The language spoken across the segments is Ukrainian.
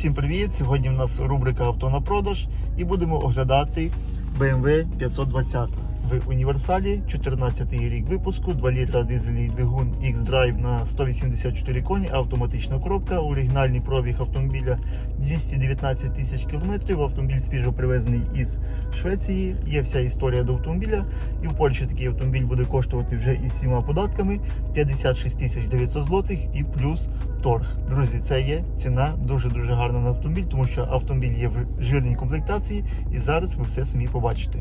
Усім привіт! Сьогодні в нас рубрика Авто на продаж і будемо оглядати BMW 520 в універсалі, 14 рік випуску, 2 літра дизельний двигун X-Drive на 184 коні, автоматична коробка, оригінальний пробіг автомобіля 219 тисяч кілометрів. Автомобіль свіжо привезений із Швеції. Є вся історія до автомобіля. І в Польщі такий автомобіль буде коштувати вже із всіма податками 56 тисяч 900 злотих і плюс торг. Друзі, це є ціна дуже-дуже гарна на автомобіль, тому що автомобіль є в жирній комплектації, і зараз ви все самі побачите.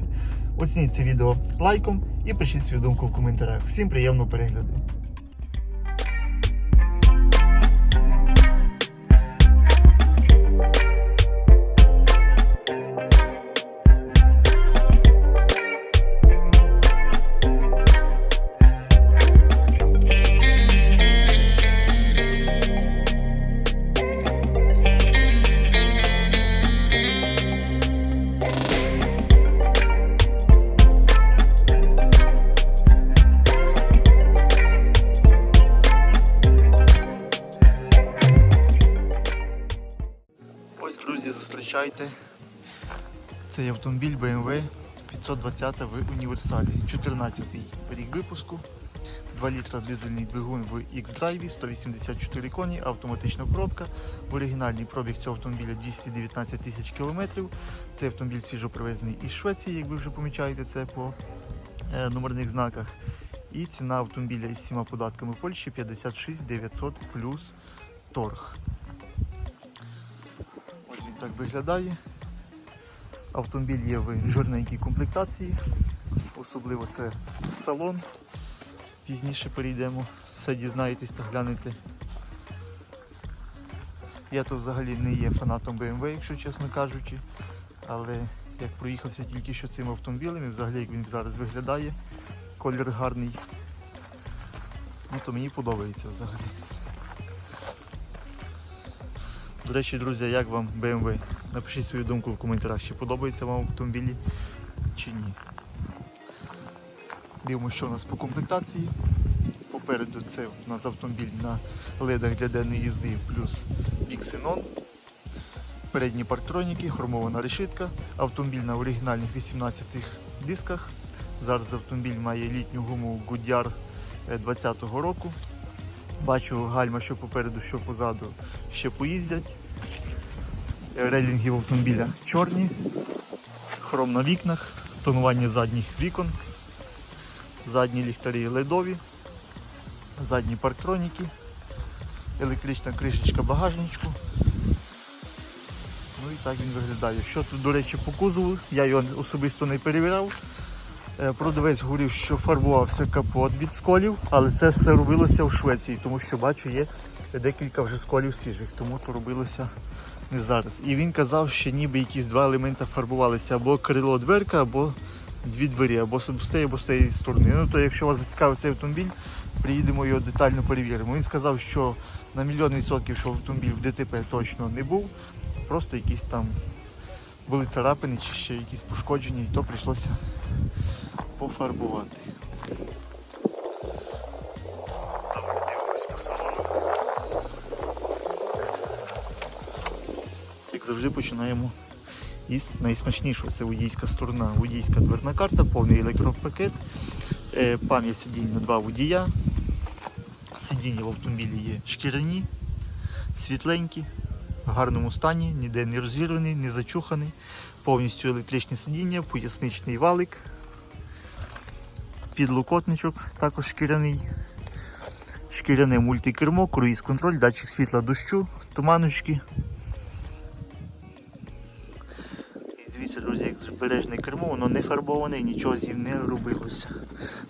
Оцініть це відео лайком і пишіть свою думку в коментарях. Всім приємного перегляду. Цей автомобіль BMW 520 в універсалі. 14 рік випуску. 2 літра дизельний двигун в X-Drive, 184 коні, автоматична коробка. В оригінальний пробіг цього автомобіля 219 тисяч кілометрів. Цей автомобіль свіжо привезений із Швеції, як ви вже помічаєте це по е, номерних знаках. І ціна автомобіля із всіма податками Польщі 56 900 плюс торг. Ось він так виглядає. Автомобіль є в жирненькій комплектації, особливо це салон. Пізніше перейдемо, все дізнаєтесь та глянете. Я то взагалі не є фанатом BMW, якщо чесно кажучи, але як проїхався тільки що цим автомобілем, і взагалі як він зараз виглядає, колір гарний, ну то мені подобається взагалі. До речі, друзі, як вам BMW? Напишіть свою думку в коментарях, чи подобається вам автомобілі чи ні. Дивимося, що у нас по комплектації. Попереду це у нас автомобіль на ледах для денної їзди плюс біксенон. Передні парктроніки, хромована решітка. Автомобіль на оригінальних 18 дисках. Зараз автомобіль має літню гуму Goodyear 20-го року. Бачу гальма, що попереду, що позаду ще поїздять. Рейлінги автомобіля чорні, хром на вікнах, тонування задніх вікон, задні ліхтарі ледові, задні парктроніки, електрична кришечка багажничку. Ну і так він виглядає. Що тут, до речі, по кузову, я його особисто не перевіряв. Е, Продавець говорив, що фарбувався капот від сколів, але це все робилося в Швеції, тому що бачу, є декілька вже сколів свіжих, тому то робилося не зараз. І він казав, що ніби якісь два елементи фарбувалися або крило дверка, або дві двері, або з цієї, або з цієї сторони. Ну то якщо вас зацікавив цей автомобіль, приїдемо його детально перевіримо. Він сказав, що на мільйон відсотків, що автомобіль в ДТП точно не був, просто якісь там були царапини чи ще якісь пошкодження, і то прийшлося пофарбувати. Завжди починаємо із найсмачнішого. Це водійська сторона, водійська дверна карта, повний електропакет, е, пам'ять сидінь на два водія. Сидіння в автомобілі є шкіряні, світленькі, в гарному стані, ніде не розірваний, не зачуханий. Повністю електричне сидіння, поясничний валик, підлокотничок, також шкіряний. Шкіряне мультикермо, круїз контроль, датчик світла дощу, туманочки. Друзі, як збережне кермо, воно не фарбоване, нічого з ним не робилося.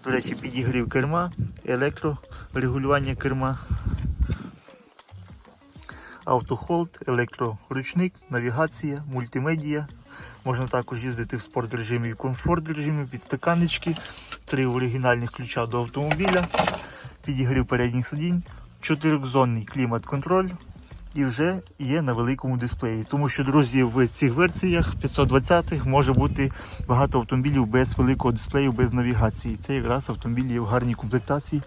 До речі, підігрів керма, електрорегулювання керма, автохолд, електроручник, навігація, мультимедія. Можна також їздити в спорт режимі і комфорт режимі, підстаканнички, три оригінальних ключа до автомобіля, підігрів передніх сидінь, чотирьохзонний клімат-контроль і вже є на великому дисплеї. Тому що, друзі, в цих версіях 520-х може бути багато автомобілів без великого дисплею, без навігації. Це якраз автомобіль є в гарній комплектації.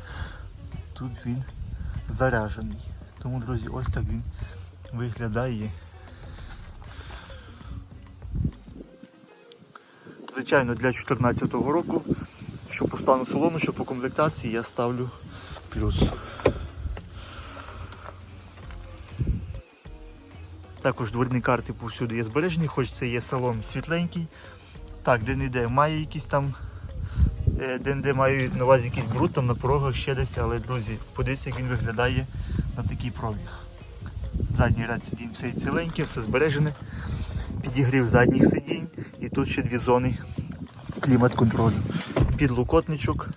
Тут він заряжений. Тому, друзі, ось так він виглядає. Звичайно, для 2014 року, що по стану салону, що по комплектації я ставлю плюс. Також дворні карти повсюди є збережені, хоч це є салон світленький. Так, де не йде, має якісь там, е, де не маю на увазі якийсь бруд там на порогах ще десь, але друзі, подивіться, як він виглядає на такий пробіг. Задній ряд сидінь все ціленьке, все збережене. Підігрів задніх сидінь і тут ще дві зони клімат-контролю. Підлокотничок.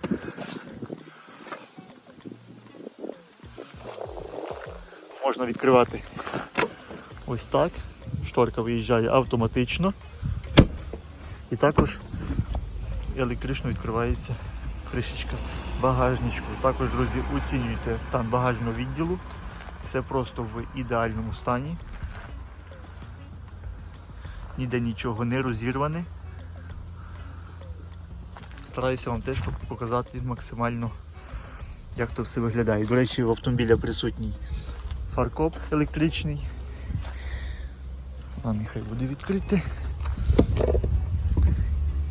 Можна відкривати ось так. Шторка виїжджає автоматично. І також електрично відкривається кришечка багажничку. Також, друзі, оцінюйте стан багажного відділу. Все просто в ідеальному стані. Ніде нічого не розірване. Стараюся вам теж показати максимально, як то все виглядає. До речі, в автомобіля присутній фаркоп електричний. А нехай буде відкрити.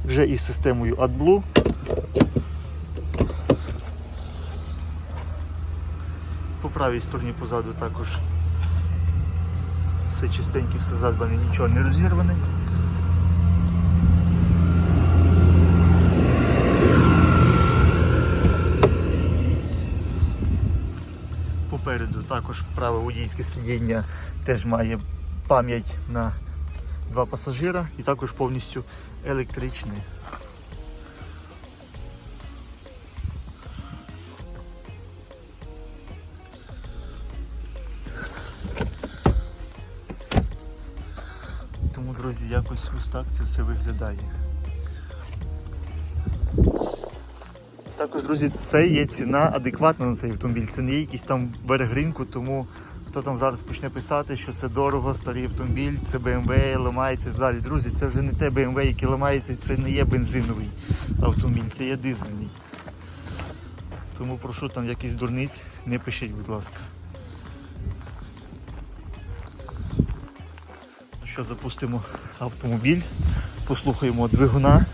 Вже із системою AdBlue. По правій стороні позаду також все чистеньке, все задбане, нічого не розірване. Попереду також праве водійське сидіння теж має пам'ять на два пасажира і також повністю електричне. Тому, друзі, якось ось так це все виглядає. Також, друзі, це є ціна адекватна на цей автомобіль. Це не є якийсь там берег ринку, тому хто там зараз почне писати, що це дорого, старий автомобіль, це BMW, ламається і далі. Друзі, це вже не те BMW, яке ламається, це не є бензиновий автомобіль, це є дизельний. Тому прошу там якісь дурниць, не пишіть, будь ласка. Ну що, запустимо автомобіль, послухаємо двигуна.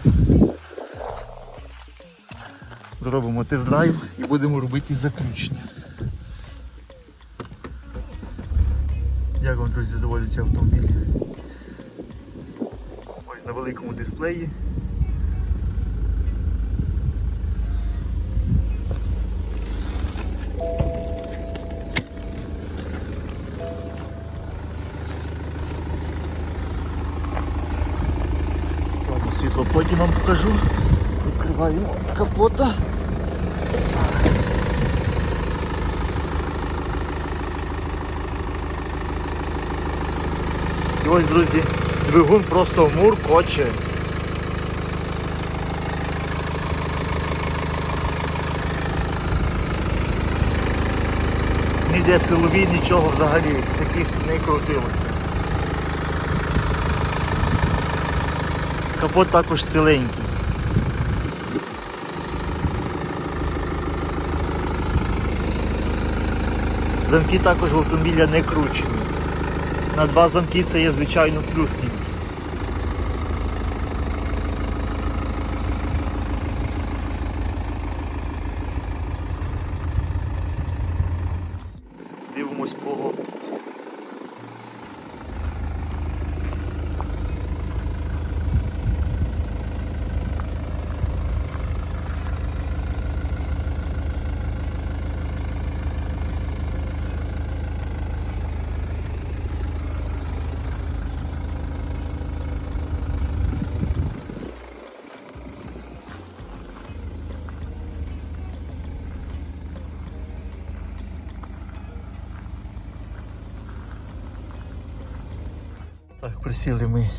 Зробимо тест-драйв і будемо робити заключення. Друзі, заводиться автомобіль? Ось на великому дисплеї. Світло потім вам покажу. Відкриваємо капота. Ось, друзі, двигун просто муркоче. Ніде силові, нічого взагалі з таких не крутилося. Капот також ціленький. Замки також в автомобіля не кручені. На два замки це є звичайно плюс. Дивимось по оптиці. Присіли ми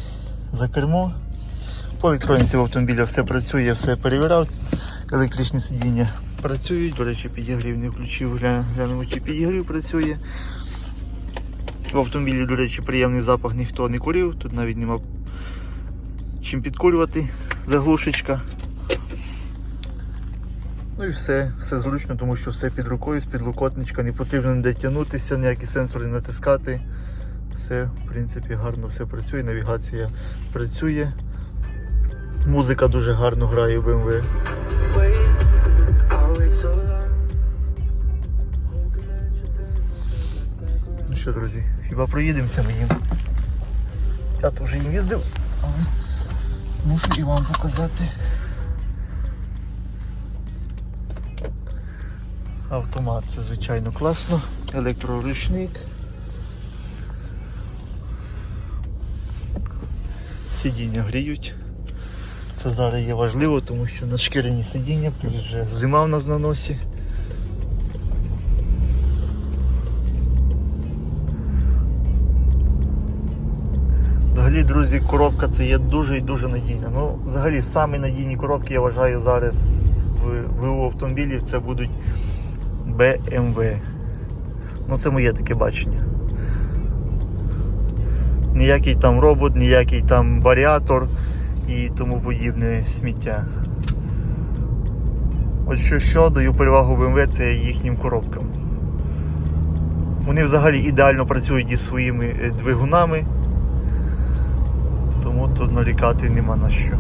за кермо. По електроніці в автомобіля все працює, все перевіряв. Електричні сидіння працюють. До речі, підігрів не включив, Гля- глянемо, чи підігрів працює. В автомобілі, до речі, приємний запах ніхто не курив, тут навіть нема чим підкурювати, заглушечка. Ну і все, все зручно, тому що все під рукою, з підлокотничка, не потрібно ніде тягнутися, ніякі сенсори не натискати. Все, в принципі, гарно все працює, навігація працює. Музика дуже гарно грає в BMW. Ну що, друзі, хіба проїдемося ми їм? Я тут вже їм їздив, але мушу і вам показати. Автомат це звичайно класно, електроручник. Сидіння гріють. Це зараз є важливо, тому що на шкіряні сидіння, плюс вже зима в нас на носі. Взагалі, друзі, коробка це є дуже і дуже надійна. Ну, взагалі, самі надійні коробки, я вважаю, зараз в ВУ автомобілів це будуть BMW. Ну, це моє таке бачення. Ніякий там робот, ніякий там варіатор і тому подібне сміття. От що що даю перевагу BMW це їхнім коробкам. Вони взагалі ідеально працюють із своїми е, двигунами. Тому тут нарікати нема на що.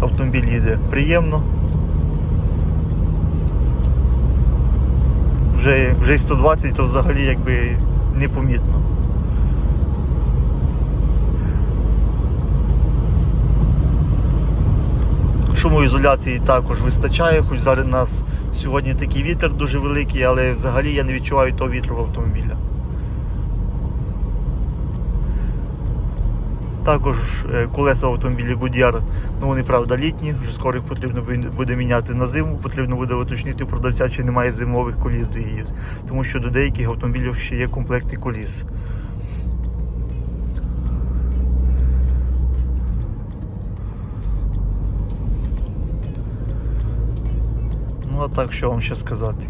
Автомобіль їде приємно. Вже, вже й 120, то взагалі якби непомітно. Шумоізоляції також вистачає, хоч зараз у нас сьогодні такий вітер дуже великий, але взагалі я не відчуваю того вітру в автомобіля. Також е, колеса в автомобілі Goodyear, ну вони правда літні, вже скоро їх потрібно буде- міняти на зиму. Потрібно буде уточнити продавця, чи немає зимових коліс до її. Тому що до деяких автомобілів ще є комплекти коліс. Ну так, що вам ще сказати?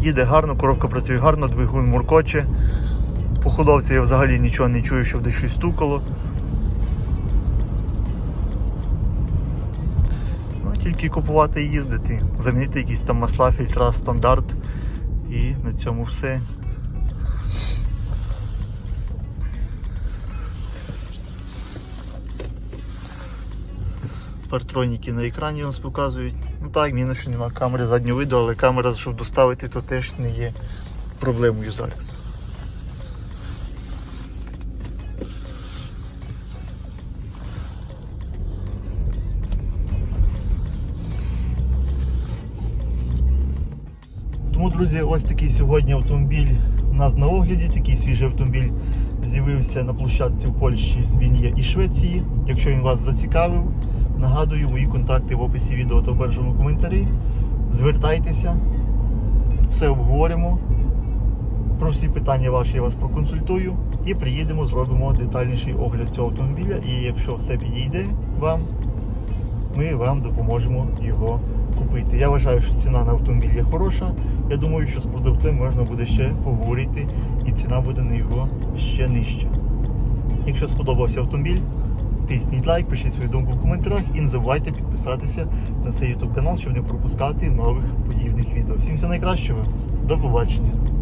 Їде гарно, коробка працює гарно, двигун муркоче. По ходовці я взагалі нічого не чую, щоб десь щось стукало. Ну, тільки купувати і їздити, замінити якісь там масла, фільтра, стандарт. І на цьому все. Партроніки на екрані у нас показують. Ну так, мінус, що немає камери заднього виду, але камера, щоб доставити, то теж не є проблемою зараз. Тому, друзі, ось такий сьогодні автомобіль у нас на огляді. Такий свіжий автомобіль з'явився на площадці в Польщі. Він є і Швеції. Якщо він вас зацікавив, нагадую мої контакти в описі відео та в першому коментарі. Звертайтеся, все обговоримо. Про всі питання ваші я вас проконсультую і приїдемо, зробимо детальніший огляд цього автомобіля. І якщо все підійде вам, ми вам допоможемо його купити. Я вважаю, що ціна на автомобіль є хороша. Я думаю, що з продавцем можна буде ще поговорити і ціна буде на його ще нижча. Якщо сподобався автомобіль, тисніть лайк, пишіть свою думку в коментарях і не забувайте підписатися на цей YouTube канал, щоб не пропускати нових подібних відео. Всім всього найкращого, до побачення!